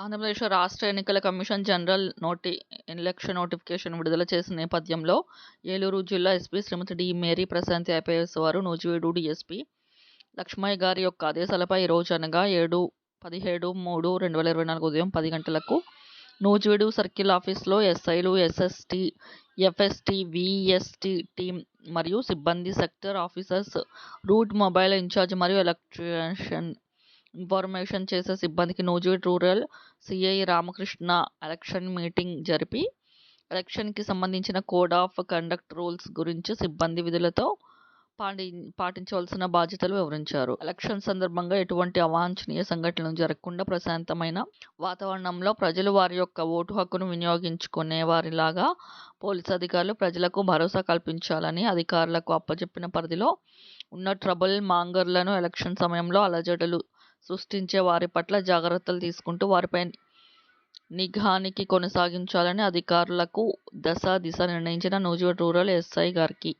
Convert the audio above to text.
ఆంధ్రప్రదేశ్ రాష్ట్ర ఎన్నికల commission general నోటి ఎలక్షన్ నోటిఫికేషన్ విడుదల చేసిన నేపథ్యంలో ఏలూరు జిల్లా SP Srimati D Mary Prashanti IPS వారు నూజివీడు డీఎస్పీ లక్ష్మయ్య గారి యొక్క ఆదేశాలపై ఈరోజు అనగా ఏడు పదిహేడు మూడు రెండు వేల ఇరవై నాలుగు ఉదయం పది గంటలకు నూజివీడు సర్కిల్ ఆఫీస్లో ఎస్ఐలు ఎస్ఎస్టీ ఎఫ్ఎస్టీ విఎస్టీ టీం మరియు సిబ్బంది sector officers route mobile incharge మరియు ఎలక్ట్రీషియన్ ఇన్ఫర్మేషన్ చేసే సిబ్బందికి Nuzvid rural CI Ramakrishna election meeting జరిపి ఎలక్షన్కి సంబంధించిన కోడ్ ఆఫ్ కండక్ట్ రూల్స్ గురించి సిబ్బంది విధులతో పాటి పాటించవలసిన బాధ్యతలు వివరించారు. ఎలక్షన్ సందర్భంగా ఎటువంటి అవాంఛనీయ సంఘటనలు జరగకుండా ప్రశాంతమైన వాతావరణంలో ప్రజలు వారి యొక్క ఓటు హక్కును వినియోగించుకునే వారిలాగా పోలీసు అధికారులు ప్రజలకు భరోసా కల్పించాలని అధికారులకు అప్పచెప్పిన పరిధిలో ఉన్న ట్రబుల్ మాంగర్లను ఎలక్షన్ సమయంలో అలజడులు సృష్టించే వారి పట్ల జాగ్రత్తలు తీసుకుంటూ వారిపై నిఘానికి కొనసాగించాలని అధికారులకు దశ దిశ నిర్ణయించిన నూజివీడు రూరల్ ఎస్ఐ గారికి